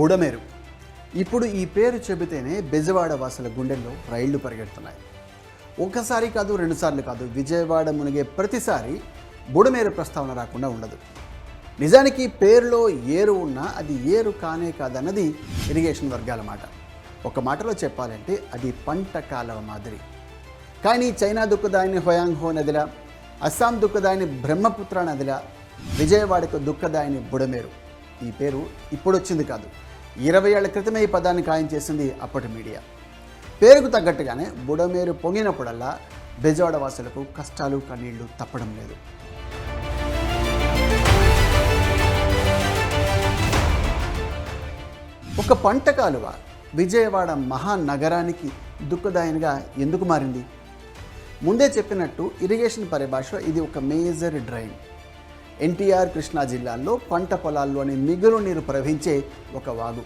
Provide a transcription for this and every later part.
బుడమేరు. ఇప్పుడు ఈ పేరు చెబితేనే బెజవాడ వాసుల గుండెల్లో రైళ్ళు పరిగెడుతున్నాయి. ఒకసారి కాదు రెండుసార్లు కాదు విజయవాడ మునిగే ప్రతిసారి బుడమేరు ప్రస్తావన రాకుండా ఉండదు. నిజానికి పేరులో ఏరు ఉన్నా అది ఏరు కానే కాదన్నది ఇరిగేషన్ వర్గాల మాట. ఒక మాటలో చెప్పాలంటే అది పంట కాలవ మాదిరి. కానీ చైనా దుఃఖదాయిని హోయాంగ్హో నదిలా అస్సాం దుఃఖదాయిని బ్రహ్మపుత్ర నదిలా విజయవాడకు దుఃఖదాయిని బుడమేరు. ఈ పేరు ఇప్పుడు వచ్చింది కాదు. ఇరవై ఏళ్ళ క్రితమే ఈ పదాన్ని ఖాయం చేసింది అప్పటి మీడియా. పేరుకు తగ్గట్టుగానే బుడమేరు పొంగినప్పుడల్లా బెజవాడ వాసులకు కష్టాలు కన్నీళ్ళు తప్పడం లేదు. ఒక పంట కాలువ విజయవాడ మహానగరానికి దుఃఖదాయనిగా ఎందుకు మారింది? ముందే చెప్పినట్టు ఇరిగేషన్ పరిభాష ఇది ఒక మేజర్ డ్రైన్. ఎన్టీఆర్ కృష్ణా జిల్లాల్లో పంట పొలాల్లోని మిగులు నీరు ప్రవహించే ఒక వాగు.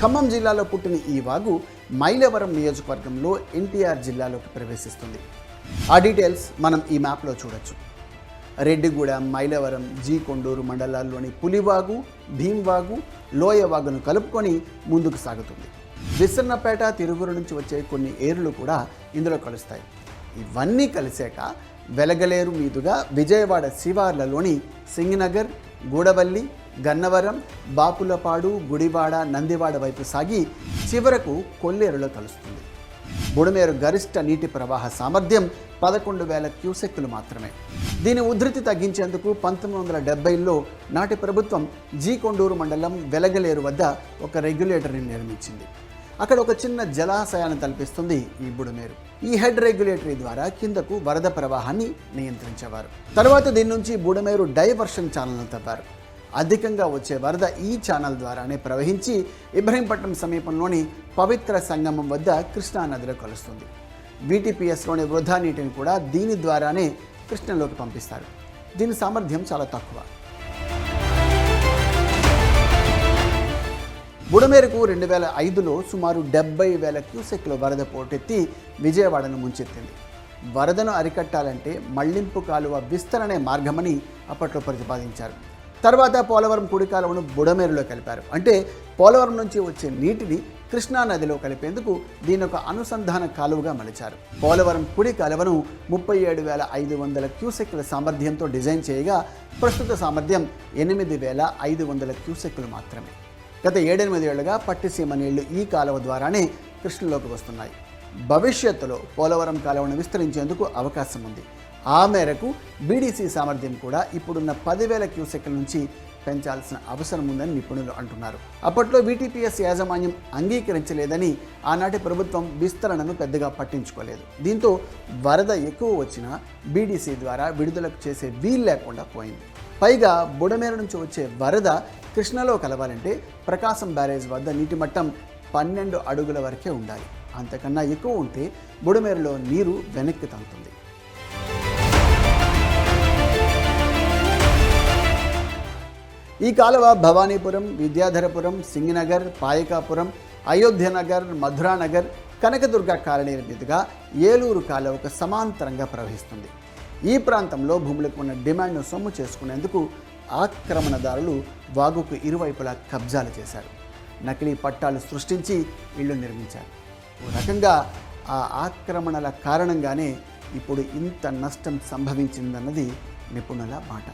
ఖమ్మం జిల్లాలో పుట్టిన ఈ వాగు మైలవరం నియోజకవర్గంలో ఎన్టీఆర్ జిల్లాలోకి ప్రవేశిస్తుంది. ఆ డీటెయిల్స్ మనం ఈ మ్యాప్లో చూడొచ్చు. రెడ్డిగూడ మైలవరం జీ కొండూరు మండలాల్లోని పులివాగు భీంవాగు లోయవాగును కలుపుకొని ముందుకు సాగుతుంది. విసన్నపేట తిరుగురు నుంచి వచ్చే కొన్ని ఏరులు కూడా ఇందులో కలుస్తాయి. ఇవన్నీ కలిసాక వెలగలేరు మీదుగా విజయవాడ శివార్లలోని సింగినగర్ గూడవల్లి గన్నవరం బాపులపాడు గుడివాడ నందివాడ వైపు సాగి చివరకు కొల్లేరులో కలుస్తుంది బుడమేరు గరిష్ట నీటి ప్రవాహ సామర్థ్యం పదకొండు వేల క్యూసెక్కులు మాత్రమే. దీని ఉధృతి తగ్గించేందుకు పంతొమ్మిది వందల డెబ్బైలో నాటి ప్రభుత్వం జీ కొండూరు మండలం వెలగలేరు వద్ద ఒక రెగ్యులేటర్ని నిర్మించింది. అక్కడ ఒక చిన్న జలాశయాన్ని తలపిస్తుంది ఈ బుడమేరు. ఈ హెడ్ రెగ్యులేటరీ ద్వారా కిందకు వరద ప్రవాహాన్ని నియంత్రించేవారు. తర్వాత దీని నుంచి బుడమేరు డైవర్షన్ ఛానల్ను తవ్వారు. అధికంగా వచ్చే వరద ఈ ఛానల్ ద్వారానే ప్రవహించి ఇబ్రహీంపట్నం సమీపంలోని పవిత్ర సంగమం వద్ద కృష్ణా నదిలో కలుస్తుంది. బీటీపీఎస్లోని వృధా నీటిని కూడా దీని ద్వారానే కృష్ణలోకి పంపిస్తారు. దీని సామర్థ్యం చాలా తక్కువ. బుడమేరకు రెండు వేల ఐదులో సుమారు డెబ్బై వేల క్యూసెక్ల వరద పోటెత్తి విజయవాడను ముంచెత్తింది. వరదను అరికట్టాలంటే మళ్ళింపు కాలువ విస్తరణే మార్గమని అప్పట్లో ప్రతిపాదించారు. తర్వాత పోలవరం కుడి కాలువను బుడమేరులో కలిపారు. అంటే పోలవరం నుంచి వచ్చే నీటిని కృష్ణా నదిలో కలిపేందుకు దీని ఒక అనుసంధాన కాలువగా మలిచారు. పోలవరం కుడి కాలువను ముప్పై ఏడు వేల ఐదు వందల క్యూసెక్ల సామర్థ్యంతో డిజైన్ చేయగా ప్రస్తుత సామర్థ్యం ఎనిమిది వేల ఐదు వందల క్యూసెక్లు మాత్రమే. గత ఏడెనిమిది ఏళ్ళుగా పట్టిసీమ నీళ్ళు ఈ కాలువ ద్వారానే కృష్ణలోకి వస్తున్నాయి. భవిష్యత్తులో పోలవరం కాలువను విస్తరించేందుకు అవకాశం ఉంది. ఆ మేరకు బీడీసీ సామర్థ్యం కూడా ఇప్పుడున్న పదివేల క్యూసెక్ల నుంచి పెంచాల్సిన అవసరం ఉందని నిపుణులు అంటున్నారు. అప్పట్లో వీటీపీఎస్ యాజమాన్యం అంగీకరించలేదని ఆనాటి ప్రభుత్వం విస్తరణను పెద్దగా పట్టించుకోలేదు. దీంతో వరద ఎక్కువ వచ్చినా బీడీసీ ద్వారా విడుదలకు చేసే వీలు లేకుండా పోయింది. పైగా బుడమేరు నుంచి వచ్చే వరద కృష్ణలో కలవాలంటే ప్రకాశం బ్యారేజ్ వద్ద నీటి మట్టం పన్నెండు అడుగుల వరకే ఉండాలి. అంతకన్నా ఎక్కువ ఉంటే బుడమేరులో నీరు వెనక్కి తంతుంది. ఈ కాలువ భవానీపురం విద్యాధరపురం సింగినగర్ పాయకాపురం అయోధ్యనగర్ మధురానగర్ కనకదుర్గ కాలనీ మీదుగా ఏలూరు కాలువకు సమాంతరంగా ప్రవహిస్తుంది. ఈ ప్రాంతంలో భూములకు ఉన్న డిమాండ్ను సొమ్ము చేసుకునేందుకు ఆక్రమణదారులు వాగుకు ఇరువైపులా కబ్జాలు చేశారు. నకిలీ పట్టాలు సృష్టించి ఇళ్ళు నిర్మించారు. ఓ రకంగా ఆ ఆక్రమణల కారణంగానే ఇప్పుడు ఇంత నష్టం సంభవించిందన్నది నిపుణుల మాట.